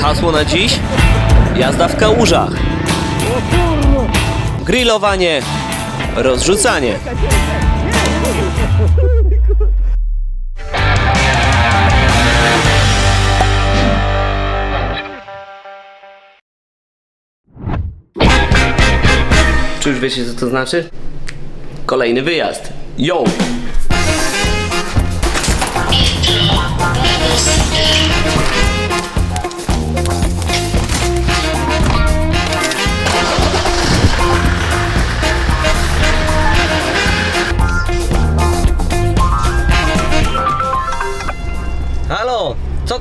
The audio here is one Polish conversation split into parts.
Hasło na dziś? Jazda w kałużach. Grillowanie. Rozrzucanie. Czy już wiecie co to znaczy? Kolejny wyjazd. Yo!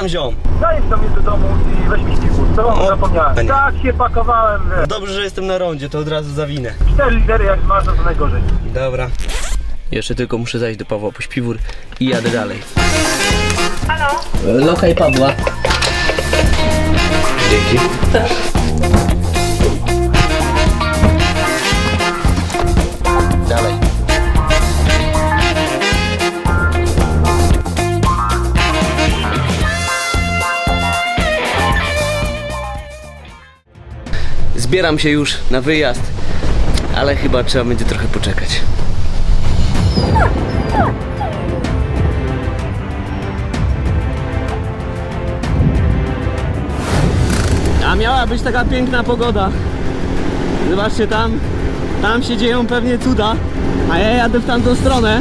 Tam ziom? Zajedź do mnie do domu i weź mi co O, zapomniałem. panie. Tak się pakowałem, wiesz. Dobrze, że jestem na rondzie, to od razu zawinę. Cztery lidery jak masz, to najgorzej. Dobra. Jeszcze tylko muszę zajść do Pawła po śpiwór i jadę dalej. Halo? Lokaj Pawła. Dzięki. Zbieram się już na wyjazd, ale chyba trzeba będzie trochę poczekać. A miała być taka piękna pogoda. Zobaczcie tam, tam się dzieją pewnie cuda, a ja jadę w tamtą stronę.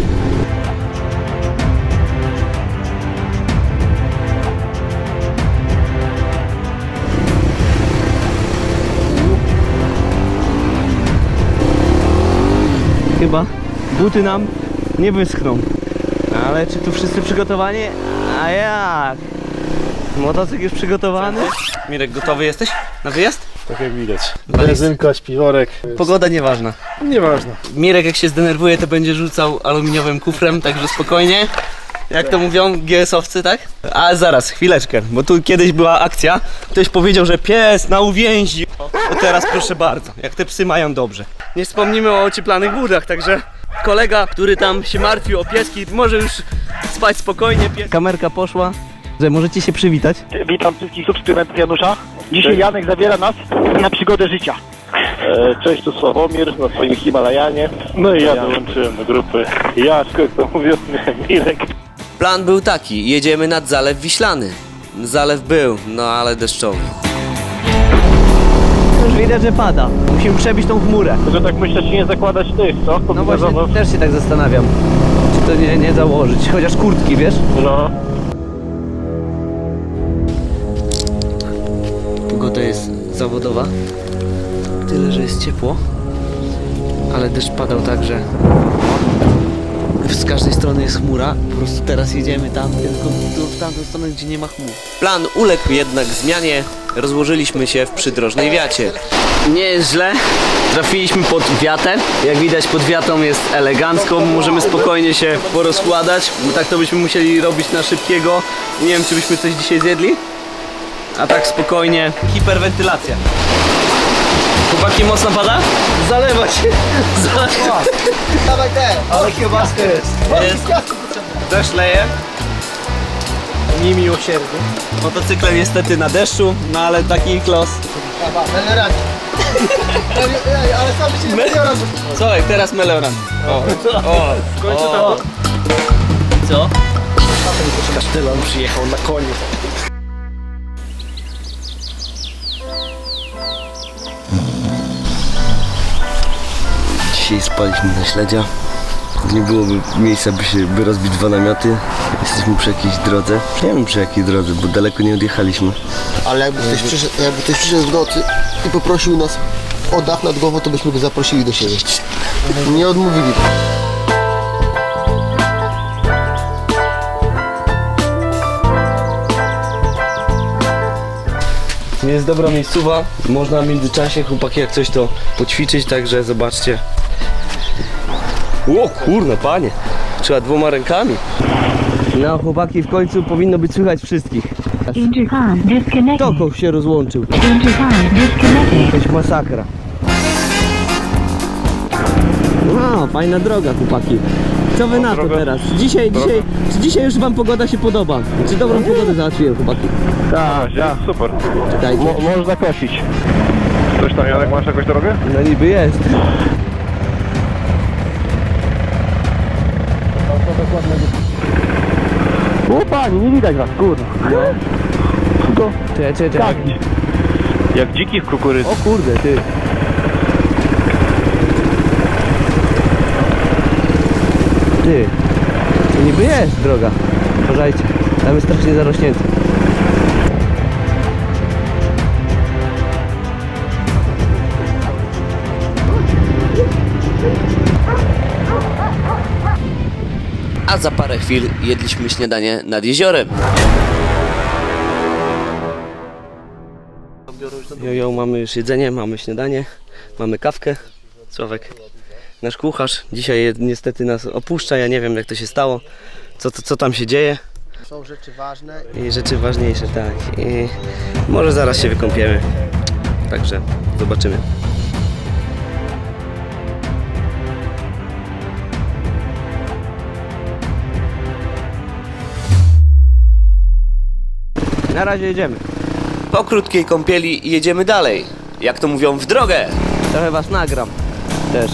Chyba buty nam nie wyschną. Ale czy tu wszyscy przygotowani? A jak? Motocykl już przygotowany? Mirek, gotowy jesteś na wyjazd? Tak jak widać. Benzynka, śpiworek. Pogoda nieważna. Nieważne. Mirek jak się zdenerwuje, to będzie rzucał aluminiowym kufrem, także spokojnie. Jak to mówią GS-owcy, tak? A zaraz, chwileczkę, bo tu kiedyś była akcja. Ktoś powiedział, że pies na uwięzi. To teraz proszę bardzo, jak te psy mają dobrze. Nie wspomnimy o ocieplanych budach, także kolega, który tam się martwił o pieski, może już spać spokojnie. Pies... Kamerka poszła, że możecie się przywitać. Witam wszystkich subskrybentów Janusza. Dzisiaj Janek zabiera nas na przygodę życia. E, Cześć, tu Sławomir na swoim Himalajanie. No i ja dołączyłem do grupy Jaszko, to mówią Mirek. Plan był taki, jedziemy nad Zalew Wiślany. Zalew był, no ale deszczowy. Już widać, że pada. Musimy przebić tą chmurę. Że tak myślę, czy nie zakładać tych, co? No właśnie, Kombinezonów. też się tak zastanawiam. Czy to nie, nie założyć, chociaż kurtki, wiesz? No. Pogoda jest zawodowa. Tyle, że jest ciepło. Ale deszcz padał tak, że z każdej strony jest chmura. Po prostu teraz jedziemy tam, tylko tu, w tamtą stronę, gdzie nie ma chmur. Plan uległ jednak zmianie. Rozłożyliśmy się w przydrożnej wiacie. Nie jest źle. Trafiliśmy pod wiatę. Jak widać pod wiatą jest elegancko. Możemy spokojnie się porozkładać. Bo tak to byśmy musieli robić na szybkiego. Nie wiem, czy byśmy coś dzisiaj zjedli. A tak spokojnie. Hiperwentylacja. Chłopaki mocno pada? Zalewa się. Zalewa. Dawaj te, ale kiełbaskę jest. Jest. Deszcz leje. Niemiłosierny. Motocyklem niestety na deszczu, no ale taki ich los. Dobra, będę radził. Ale sam się nie biorę. Słuchaj, teraz meloran. O, o, w końcu o. Co? Kasztelan przyjechał na koniu. Dzisiaj spaliśmy na śledzia. Nie byłoby miejsca, by, się, by rozbić dwa namioty. Jesteśmy przy jakiejś drodze. Nie wiem przy jakiej drodze, bo daleko nie odjechaliśmy. Ale jakby ktoś, przyszedł, jakby ktoś przyszedł w nocy i poprosił nas o dach nad głową, to byśmy go zaprosili do siebie. Nie odmówili. Jest dobra miejscowa. Można w międzyczasie, chłopaki, jak coś to poćwiczyć, także zobaczcie. O kurno, panie. Trzeba dwoma rękami. No chłopaki, w końcu powinno być słychać wszystkich. Intercom disconnected. Toko się rozłączył. Jakaś masakra. No, fajna droga, chłopaki. Co wy na to teraz? Dzisiaj, dzisiaj, czy dzisiaj już wam pogoda się podoba? Czy dobrą pogodę załatwiłem, chłopaki? Tak, ja, super. Czekajcie. Mo- można kosić. Coś tam, Janek, masz jakąś drogę? No niby jest. O panie, nie widać was, kurwa. To Czekaj, czekaj, czekaj. Jak dziki w kukurydzy. O kurde, ty. Ty. To niby jest droga. Uważajcie. Tam jest strasznie zarośnięty. A za parę chwil jedliśmy śniadanie nad jeziorem. Jo, jo, mamy już jedzenie, mamy śniadanie, mamy kawkę. Sławek, nasz kucharz, dzisiaj niestety nas opuszcza, ja nie wiem jak to się stało, co, co, co tam się dzieje Są rzeczy ważne. i rzeczy ważniejsze, tak. I może zaraz się wykąpiemy, także zobaczymy. Na razie jedziemy. Po krótkiej kąpieli jedziemy dalej. Jak to mówią, w drogę. Trochę was nagram też.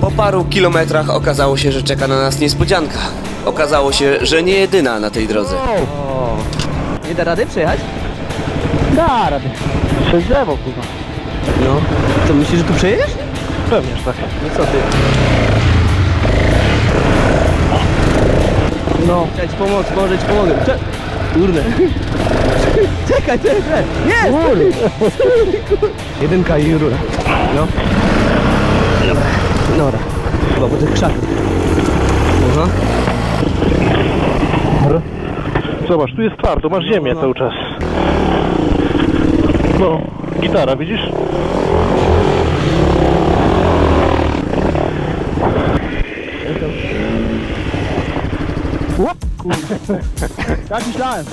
Po paru kilometrach okazało się, że czeka na nas niespodzianka. Okazało się, że nie jedyna na tej drodze. O. Nie da rady przejechać? da rady. Przez drzewo, kurwa. No. To myślisz, że tu przejedziesz? Pewnie, że tak. No co ty? No. Czekaj, ci pomóc, może ci pomogę. Cze- Kurde. Czekaj, czekaj. Jest! Jedynka i rura. No. Dobra. Dobra. Chyba po tych krzakach. Aha. Zobacz, tu jest twardo, masz ziemię cały czas. No, gitara, widzisz? Tak myślałem.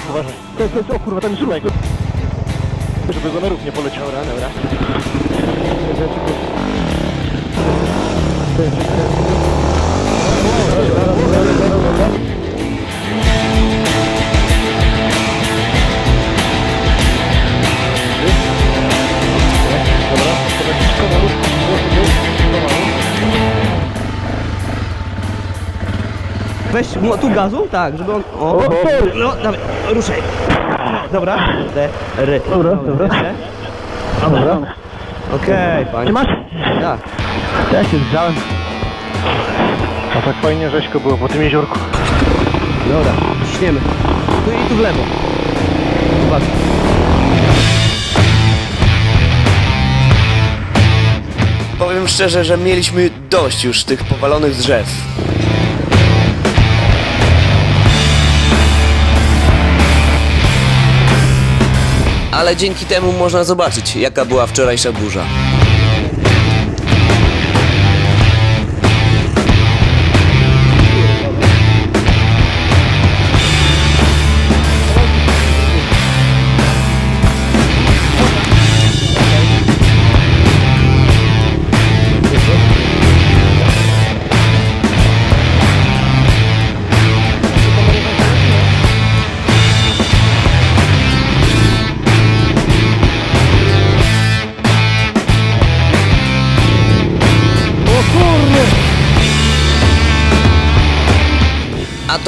Rów, uważaj. To jest, to jest, o kurwa, tam jest. Żeby go na rów nie poleciał. Dobra, dobra. Weź mu tu gazu, tak, żeby on. O, o, no, dawaj, ruszaj. Dobra. D, R. Dobra, dobra. Dobra. Okej, panie. Ty masz? Tak. Ja się zgrzałem. A tak fajnie rzeźko było po tym jeziorku. Dobra, ciśniemy. Tu i tu w lewo. Uwaga. Powiem szczerze, że mieliśmy dość już tych powalonych drzew. Ale dzięki temu można zobaczyć, jaka była wczorajsza burza.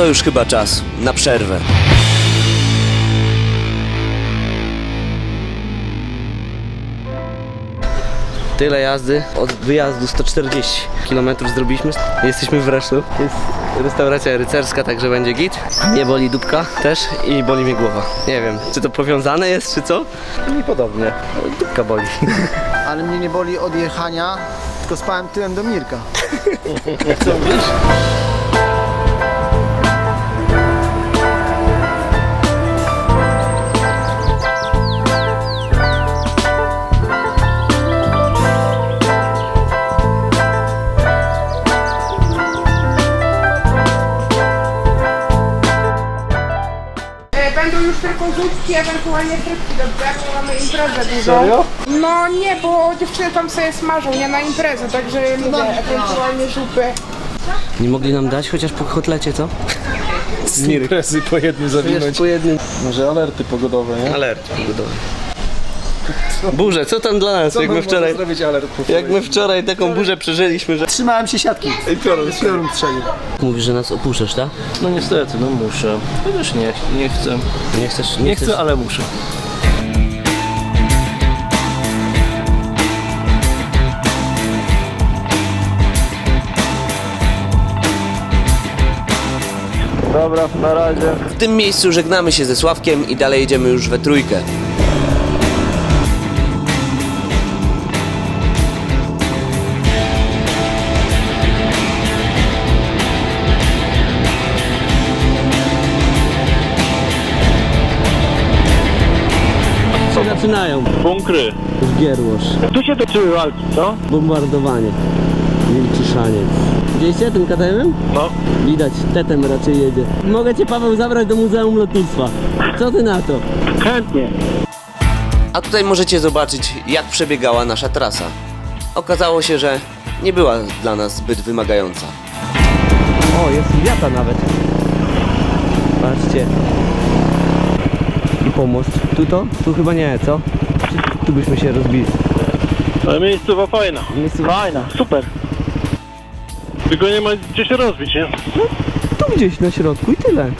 To już chyba czas na przerwę. Tyle jazdy, od wyjazdu 140 km zrobiliśmy. Jesteśmy w Resztu. Jest restauracja rycerska, także będzie git. Nie boli dupka też i boli mnie głowa. Nie wiem, czy to powiązane jest, czy co? Mi podobnie. Dupka boli. Ale mnie nie boli od jechania, tylko spałem tyłem do Mirka. Co mówisz? Pożyczki, ewentualnie frytki do brzegu, mamy imprezę dużą. Serio? No nie, bo dziewczyny tam sobie smażą, nie na imprezę, także mówię, ewentualnie zupy. Nie mogli nam dać chociaż po kotlecie, co? Z imprezy po jednym zawinąć. po jednym. Może alerty pogodowe, nie? Alert pogodowy. Burze, co tam dla nas? jak my wczoraj, zrobić alert jak my wczoraj taką burzę przeżyliśmy, że... Trzymałem się siatki. I piorun, Piorun strzelił. Mówisz, że nas opuszczasz, tak? No niestety, no muszę. Chociaż nie, nie chcę. Nie chcesz... Nie chcesz... chcę, ale muszę. Dobra, na razie. W tym miejscu żegnamy się ze Sławkiem i dalej jedziemy już we trójkę. Zaczynają. Bunkry. Gierłosz, Tu się toczyły walki, co? bombardowanie, wilczyszaniec. Widzieliście tym KTM-em? No. Widać, tetem raczej jedzie. Mogę cię Paweł zabrać do Muzeum Lotnictwa. Co ty na to? Chętnie. A tutaj możecie zobaczyć, jak przebiegała nasza trasa. Okazało się, że nie była dla nas zbyt wymagająca. O, jest wiata nawet. Patrzcie. I pomost. Tu to? Tu chyba nie, co? Czy tu byśmy się rozbili? Ale miejscowa fajna. Fajna, super. Tylko nie ma gdzie się rozbić, nie? Tu gdzieś na środku i tyle.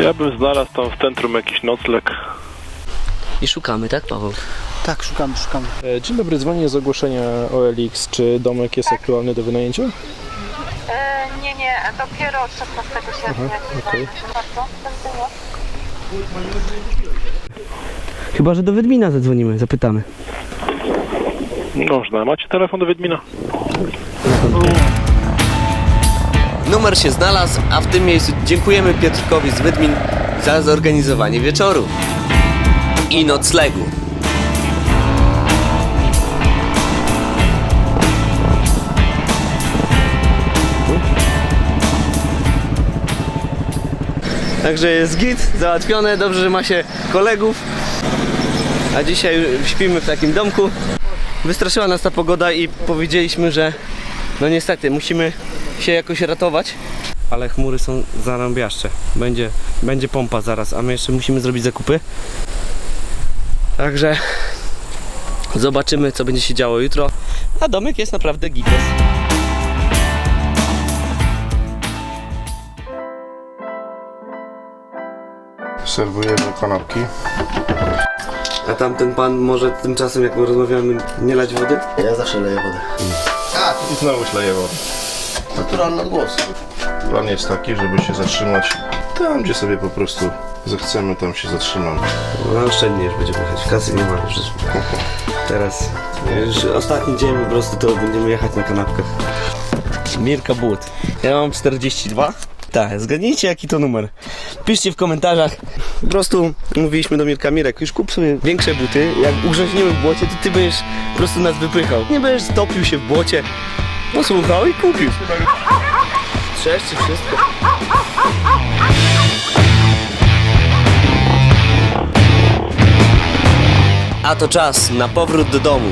Ja bym znalazł tam w centrum jakiś nocleg. I szukamy, tak Paweł? Tak, szukamy, szukamy. E, Dzień dobry, dzwonię z ogłoszenia OLX. Czy domek jest aktualny do wynajęcia? E, nie, nie, dopiero od 16 sierpnia. okej. Bardzo, do widzenia. Chyba, że do Wiedmina zadzwonimy, zapytamy. Można. Macie telefon do Wiedmina? Numer się znalazł, a w tym miejscu dziękujemy Piotrkowi z Wydmin za zorganizowanie wieczoru i noclegu. Także jest git, załatwione, dobrze, że ma się kolegów. A dzisiaj śpimy w takim domku. Wystraszyła nas ta pogoda i powiedzieliśmy, że no niestety musimy się jakoś ratować. Ale chmury są zarąbiaszcze. Będzie, będzie pompa zaraz, a my jeszcze musimy zrobić zakupy. Także zobaczymy co będzie się działo jutro. A domek jest naprawdę gites. Serwujemy kanapki. A tamten pan może tymczasem jak my rozmawiamy nie lać wody? Ja zawsze leję wodę. I znowu śleję wodę. Naturalny odgłos. Plan jest taki, żeby się zatrzymać tam, gdzie sobie po prostu zechcemy, tam się zatrzymamy. No oszczędnie już będziemy jechać. Kasy nie ma już. Teraz już ostatni dzień po prostu to będziemy jechać na kanapkach. Mirka But. Ja mam 42. Tak, zgadnijcie jaki to numer. Piszcie w komentarzach. Po prostu mówiliśmy do Mirka Mirek, już kup sobie większe buty. Jak ugrząźniemy w błocie, to ty będziesz po prostu nas wypychał. Nie będziesz topił się w błocie. Posłuchał i kupił. Trzeszczy wszystko. A to czas na powrót do domu.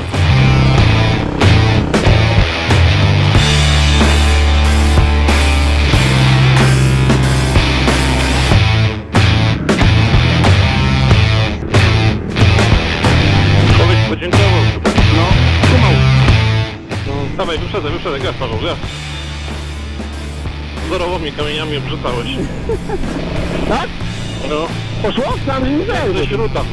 Dawaj, wyprzedzaj, wyprzedzaj, gaz Paweł, gaz. Zdorowo mnie kamieniami obrzucałeś. Tak? No, Poszło? Tam że nie zajdzie. ze śruta.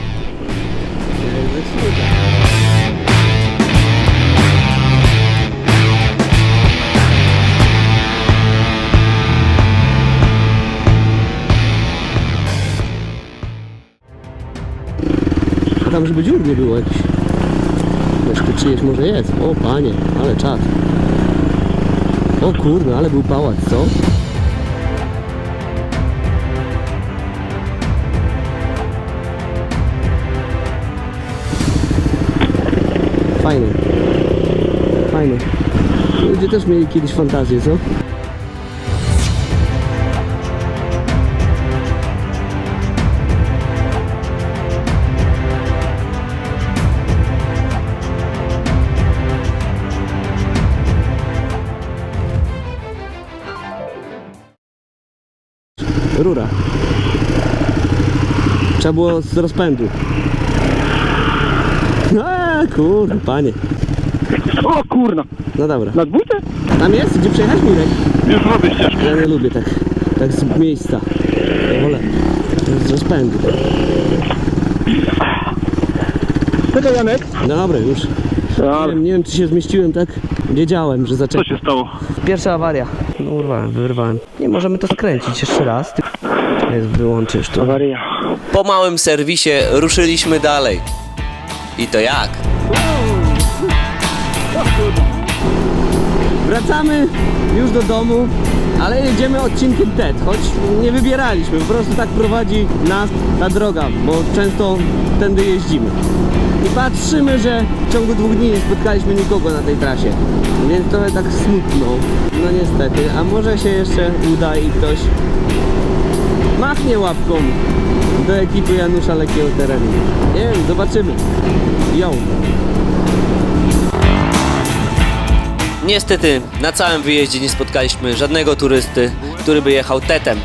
Tam, żeby dziur nie było jakiś. Jeszcze czyjeś może jest. O panie, ale czad. O kurde, ale był pałac, co? Fajne. Fajne. Ludzie też mieli kiedyś fantazję, co? Rura. Trzeba było z rozpędu. No kurde, panie. O kurna, No dobra. na dwójce? Tam jest? Gdzie przejechać, Mirek? Już robię ścieżkę. Ja nie lubię tak, tak z miejsca. Ja wolę z rozpędu. Czekaj Janek. No dobra, już. Nie wiem, nie wiem, czy się zmieściłem tak. Wiedziałem, że Co zaczęło. się stało? Pierwsza awaria. No urwałem, wyrwałem. Nie możemy to skręcić jeszcze raz. Ty... Jest, wyłączysz to. Awaria. Po małym serwisie ruszyliśmy dalej. I to jak? Wracamy już do domu, ale jedziemy odcinkiem TED, choć nie wybieraliśmy, po prostu tak prowadzi nas ta droga, bo często tędy jeździmy. I patrzymy, że w ciągu dwóch dni nie spotkaliśmy nikogo na tej trasie, więc trochę tak smutno. No niestety, a może się jeszcze uda i ktoś machnie łapką do ekipy Janusza Lekkiego Terenu. Nie wiem, zobaczymy. Ją. Niestety, na całym wyjeździe nie spotkaliśmy żadnego turysty, który by jechał tetem.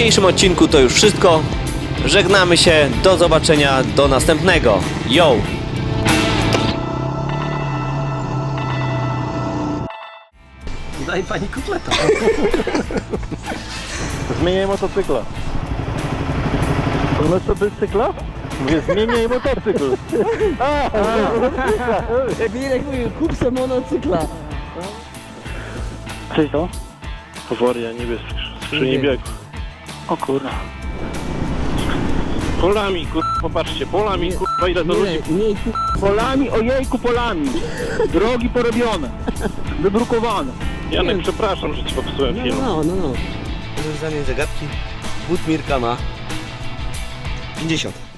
Dzisiejszym odcinku to już wszystko. Żegnamy się, do zobaczenia, do następnego. Yo! Daj pani kupleta. Zmieniaj motocykla. To bez cykla? Mówię, zmieniaj motocykl. Mirek mówił, kup se monocykla. Co jest to? Awaria, nie wiesz, skrzyni biegu. O kurna. Polami, kur... popatrzcie, polami, kurwa, ile to ludzi. Mniej. Polami, ojejku polami. Drogi porobione. Wydrukowane. Janek, przepraszam, że ci popsułem No, film. no, no, no. Rozwiązanie zagadki. But Mirka ma 50.